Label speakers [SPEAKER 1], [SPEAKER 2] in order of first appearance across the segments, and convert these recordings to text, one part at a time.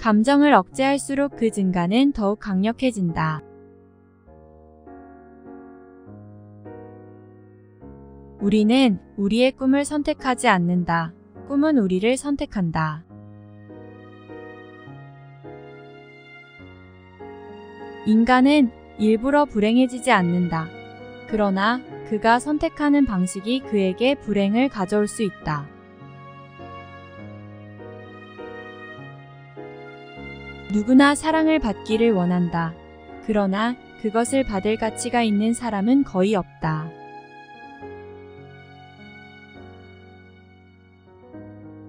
[SPEAKER 1] 감정을 억제할수록 그 증가는 더욱 강력해진다. 우리는 우리의 꿈을 선택하지 않는다. 꿈은 우리를 선택한다. 인간은 일부러 불행해지지 않는다. 그러나 그가 선택하는 방식이 그에게 불행을 가져올 수 있다. 누구나 사랑을 받기를 원한다. 그러나 그것을 받을 가치가 있는 사람은 거의 없다.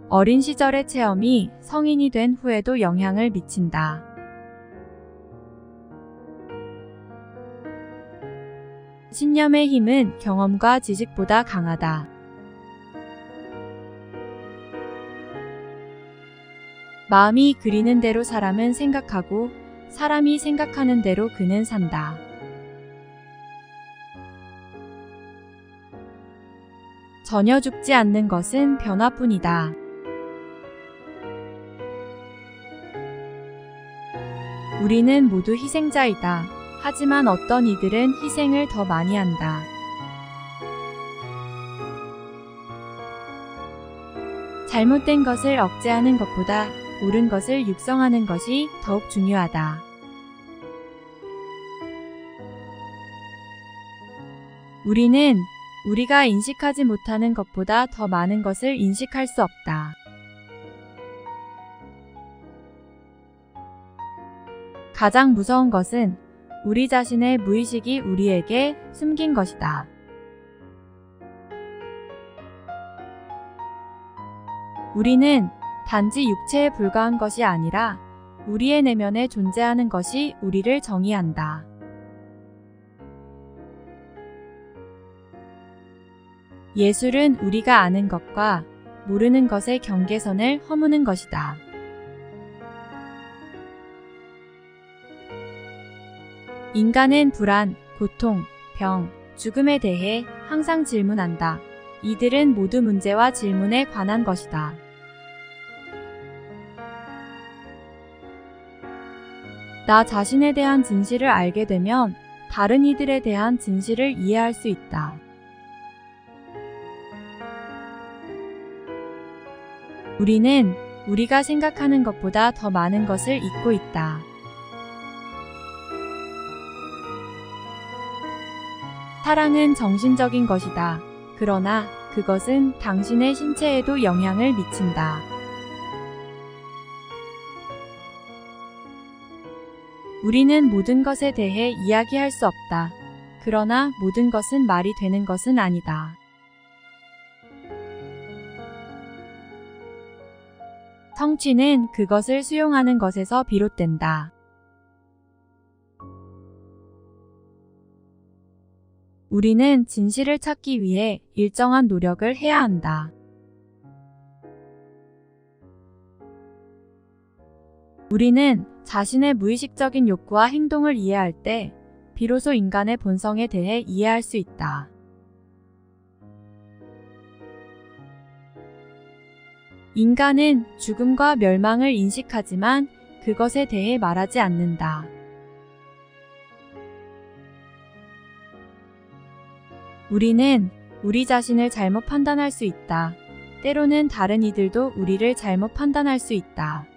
[SPEAKER 1] 어린 시절의 체험이 성인이 된 후에도 영향을 미친다. 신념의 힘은 경험과 지식보다 강하다. 마음이 그리는 대로 사람은 생각하고 사람이 생각하는 대로 그는 산다. 전혀 죽지 않는 것은 변화뿐이다. 우리는 모두 희생자이다. 하지만 어떤 이들은 희생을 더 많이 한다. 잘못된 것을 억제하는 것보다 옳은 것을 육성하는 것이 더욱 중요하다. 우리는 우리가 인식하지 못하는 것보다 더 많은 것을 인식할 수 없다. 가장 무서운 것은 우리 자신의 무의식이 우리에게 숨긴 것이다. 우리는 단지 육체에 불과한 것이 아니라 우리의 내면에 존재하는 것이 우리를 정의한다. 예술은 우리가 아는 것과 모르는 것의 경계선을 허무는 것이다. 인간은 불안, 고통, 병, 죽음에 대해 항상 질문한다. 이들은 모두 문제와 질문에 관한 것이다. 나 자신에 대한 진실을 알게 되면 다른 이들에 대한 진실을 이해할 수 있다. 우리는 우리가 생각하는 것보다 더 많은 것을 잊고 있다. 사랑은 정신적인 것이다. 그러나 그것은 당신의 신체에도 영향을 미친다. 우리는 모든 것에 대해 이야기할 수 없다. 그러나 모든 것은 말이 되는 것은 아니다. 성취는 그것을 수용하는 것에서 비롯된다. 우리는 진실을 찾기 위해 일정한 노력을 해야 한다. 우리는 자신의 무의식적인 욕구와 행동을 이해할 때 비로소 인간의 본성에 대해 이해할 수 있다. 인간은 죽음과 멸망을 인식하지만 그것에 대해 말하지 않는다. 우리는 우리 자신을 잘못 판단할 수 있다. 때로는 다른 이들도 우리를 잘못 판단할 수 있다.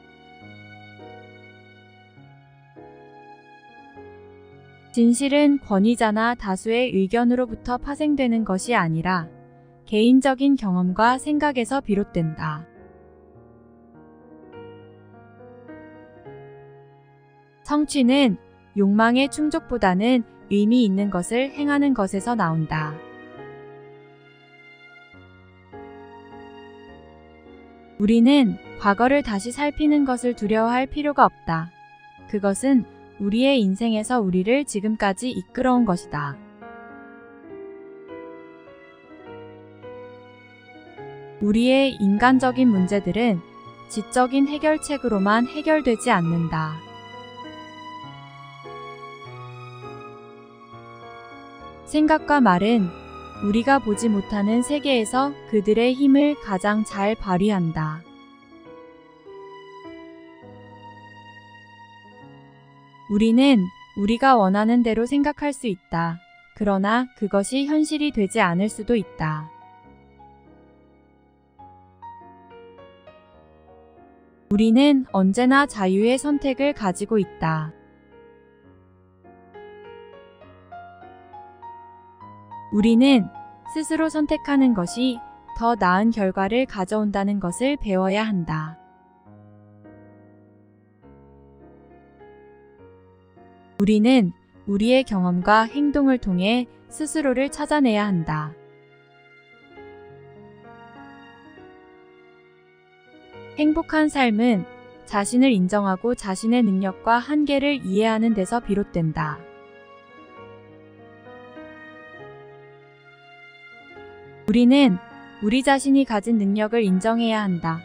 [SPEAKER 1] 진실은 권위자나 다수의 의견으로부터 파생되는 것이 아니라 개인적인 경험과 생각에서 비롯된다. 성취는 욕망의 충족보다는 의미 있는 것을 행하는 것에서 나온다. 우리는 과거를 다시 살피는 것을 두려워할 필요가 없다. 그것은 우리의 인생에서 우리를 지금까지 이끌어온 것이다. 우리의 인간적인 문제들은 지적인 해결책으로만 해결되지 않는다. 생각과 말은 우리가 보지 못하는 세계에서 그들의 힘을 가장 잘 발휘한다. 우리는 우리가 원하는 대로 생각할 수 있다. 그러나 그것이 현실이 되지 않을 수도 있다. 우리는 언제나 자유의 선택을 가지고 있다. 우리는 스스로 선택하는 것이 더 나은 결과를 가져온다는 것을 배워야 한다. 우리는 우리의 경험과 행동을 통해 스스로를 찾아내야 한다. 행복한 삶은 자신을 인정하고 자신의 능력과 한계를 이해하는 데서 비롯된다. 우리는 우리 자신이 가진 능력을 인정해야 한다.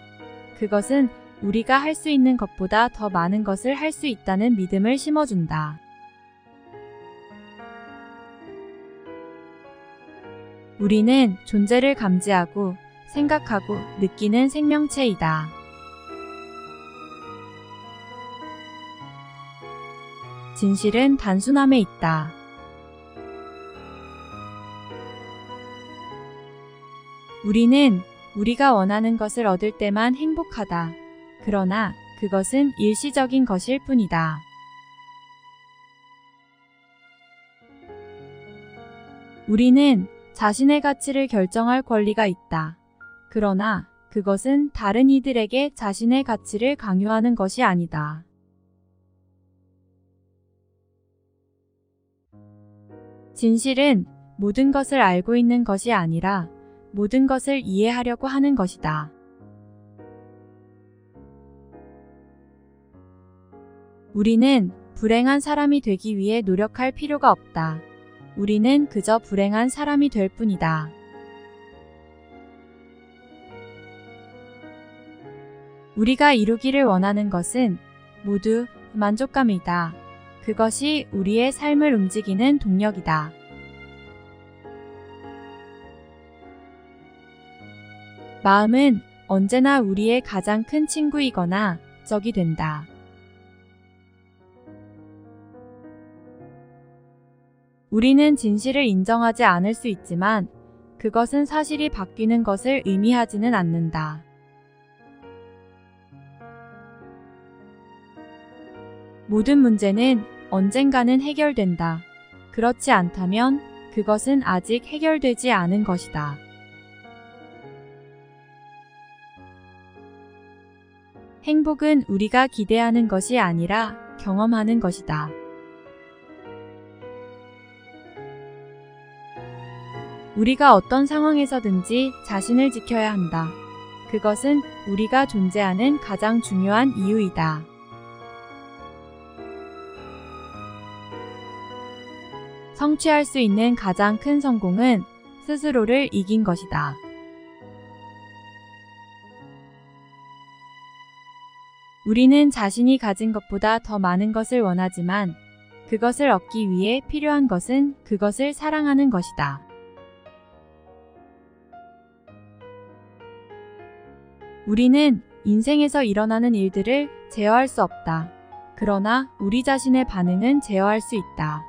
[SPEAKER 1] 그것은 우리가 할 수 있는 것보다 더 많은 것을 할 수 있다는 믿음을 심어준다. 우리는 존재를 감지하고 생각하고 느끼는 생명체이다. 진실은 단순함에 있다. 우리는 우리가 원하는 것을 얻을 때만 행복하다. 그러나 그것은 일시적인 것일 뿐이다. 우리는 자신의 가치를 결정할 권리가 있다. 그러나 그것은 다른 이들에게 자신의 가치를 강요하는 것이 아니다. 진실은 모든 것을 알고 있는 것이 아니라 모든 것을 이해하려고 하는 것이다. 우리는 불행한 사람이 되기 위해 노력할 필요가 없다. 우리는 그저 불행한 사람이 될 뿐이다. 우리가 이루기를 원하는 것은 모두 만족감이다. 그것이 우리의 삶을 움직이는 동력이다. 마음은 언제나 우리의 가장 큰 친구이거나 적이 된다. 우리는 진실을 인정하지 않을 수 있지만 그것은 사실이 바뀌는 것을 의미하지는 않는다. 모든 문제는 언젠가는 해결된다. 그렇지 않다면 그것은 아직 해결되지 않은 것이다. 행복은 우리가 기대하는 것이 아니라 경험하는 것이다. 우리가 어떤 상황에서든지 자신을 지켜야 한다. 그것은 우리가 존재하는 가장 중요한 이유이다. 성취할 수 있는 가장 큰 성공은 스스로를 이긴 것이다. 우리는 자신이 가진 것보다 더 많은 것을 원하지만 그것을 얻기 위해 필요한 것은 그것을 사랑하는 것이다. 우리는 인생에서 일어나는 일들을 제어할 수 없다. 그러나 우리 자신의 반응은 제어할 수 있다.